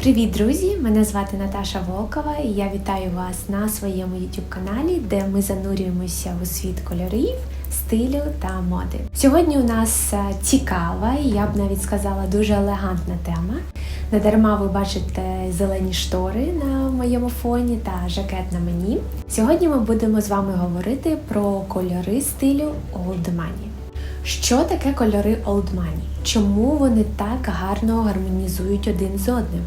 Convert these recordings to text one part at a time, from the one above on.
Привіт, друзі! Мене звати Наташа Волкова і я вітаю вас на своєму YouTube каналі, де ми занурюємося у світ кольорів, стилю та моди. Сьогодні у нас е, цікава і я б навіть сказала дуже елегантна тема. Недарма ви бачите зелені штори на моєму фоні та жакет на мені. Сьогодні ми будемо з вами говорити про кольори стилю Old Money. Що таке кольори Old Money? Чому вони так гарно гармонізують один з одним?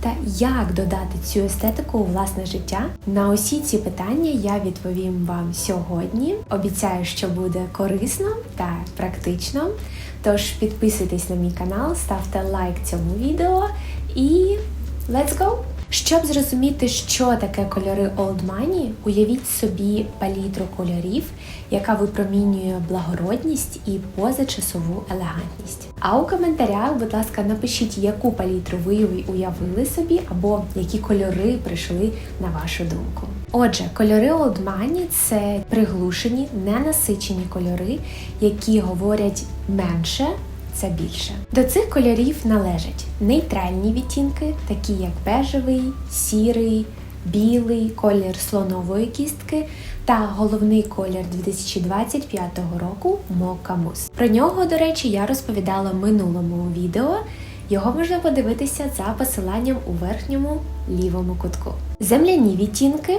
Та як додати цю естетику у власне життя? На усі ці питання я відповім вам сьогодні. Обіцяю, що буде корисно та практично. Тож підписуйтесь на мій канал, ставте лайк цьому відео і let's go! Щоб зрозуміти, що таке кольори Old Money, уявіть собі палітру кольорів, яка випромінює благородність і позачасову елегантність. А у коментарях, будь ласка, напишіть, яку палітру ви уявили собі, або які кольори прийшли на вашу думку. Отже, кольори Old Money – це приглушені, ненасичені кольори, які говорять менше це більше. До цих кольорів належать нейтральні відтінки, такі як бежевий, сірий, білий, колір слонової кістки та головний колір 2025 року Мока Мус. Про нього, до речі, я розповідала в минулому відео. Його можна подивитися за посиланням у верхньому лівому кутку. Земляні відтінки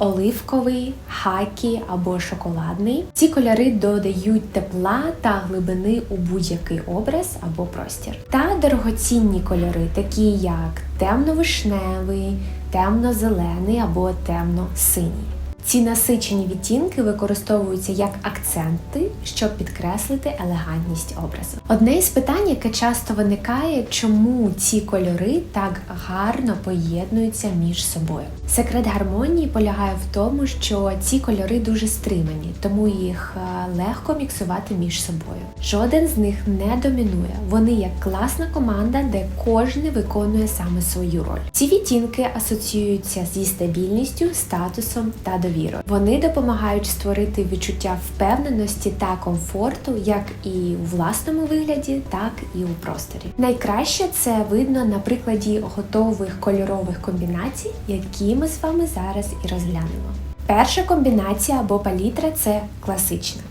оливковий, хакі або шоколадний. Ці кольори додають тепла та глибини у будь-який образ або простір. Та дорогоцінні кольори, такі як темно-вишневий, темно-зелений або темно-синій. Ці насичені відтінки використовуються як акценти, щоб підкреслити елегантність образу. Одне із питань, яке часто виникає, чому ці кольори так гарно поєднуються між собою. Секрет гармонії полягає в тому, що ці кольори дуже стримані, тому їх е, легко міксувати між собою. Жоден з них не домінує. Вони як класна команда, де кожен виконує саме свою роль. Ці відтінки асоціюються зі стабільністю, статусом та довірою довірою. Вони допомагають створити відчуття впевненості та комфорту, як і у власному вигляді, так і у просторі. Найкраще це видно на прикладі готових кольорових комбінацій, які ми з вами зараз і розглянемо. Перша комбінація або палітра це класична.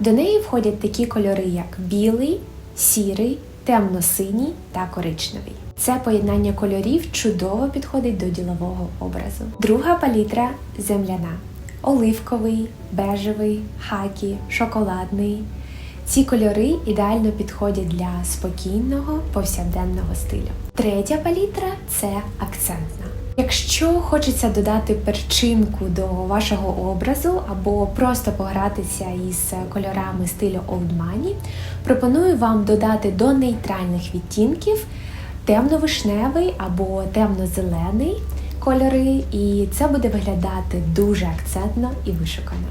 До неї входять такі кольори, як білий, сірий, темно-синій та коричневий. Це поєднання кольорів чудово підходить до ділового образу. Друга палітра земляна оливковий, бежевий, хакі, шоколадний. Ці кольори ідеально підходять для спокійного повсякденного стилю. Третя палітра це акцентна. Якщо хочеться додати перчинку до вашого образу або просто погратися із кольорами стилю Old Money, пропоную вам додати до нейтральних відтінків темно-вишневий або темно-зелений кольори, і це буде виглядати дуже акцентно і вишукано.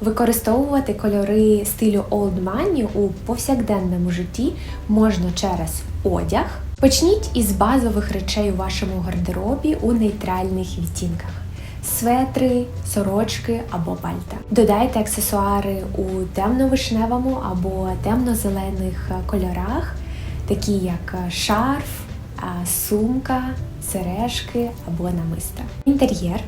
Використовувати кольори стилю Old Money у повсякденному житті можна через одяг. Почніть із базових речей у вашому гардеробі у нейтральних відтінках. Светри, сорочки або пальта. Додайте аксесуари у темно-вишневому або темно-зелених кольорах, такі як шарф, сумка, сережки або намиста. Інтер'єр.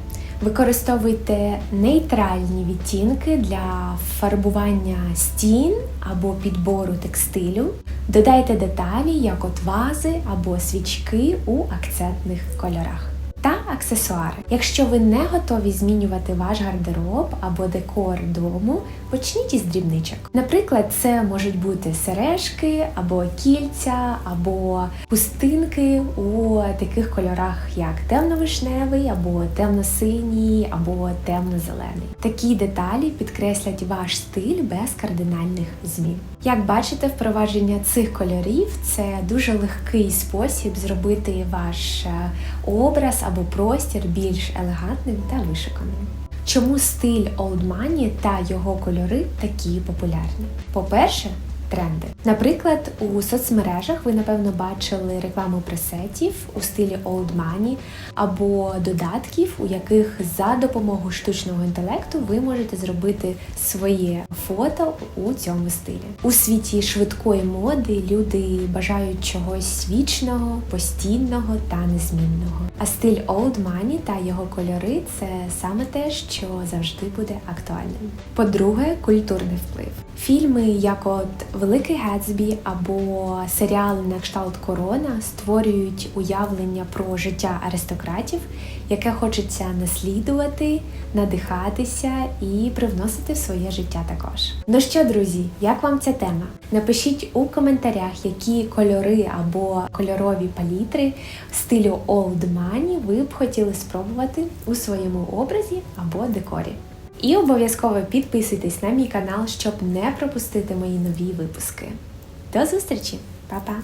Використовуйте нейтральні відтінки для фарбування стін або підбору текстилю. Додайте деталі, як от вази або свічки у акцентних кольорах та аксесуари. Якщо ви не готові змінювати ваш гардероб або декор дому, почніть із дрібничок. Наприклад, це можуть бути сережки, або кільця, або пустинки у таких кольорах, як темно-вишневий, або темно-синій, або темно-зелений. Такі деталі підкреслять ваш стиль без кардинальних змін. Як бачите, впровадження цих кольорів це дуже легкий спосіб зробити ваш е, образ або простір більш елегантним та вишиканим. Чому стиль Old Money та його кольори такі популярні? По-перше, тренди. Наприклад, у соцмережах ви напевно бачили рекламу пресетів у стилі Old Money або додатків, у яких за допомогою штучного інтелекту ви можете зробити своє фото у цьому стилі. У світі швидкої моди люди бажають чогось вічного, постійного та незмінного. А стиль Old Money та його кольори це саме те, що завжди буде актуальним. По-друге, культурний вплив. Фільми, як от Великий Гетсбі або серіали на кшталт Корона створюють уявлення про життя аристократів, яке хочеться наслідувати, надихатися і привносити в своє життя також. Ну що, друзі, як вам ця тема? Напишіть у коментарях, які кольори або кольорові палітри стилю Old Money ви б хотіли спробувати у своєму образі або декорі. І обов'язково підписуйтесь на мій канал, щоб не пропустити мої нові випуски. До зустрічі, Па-па!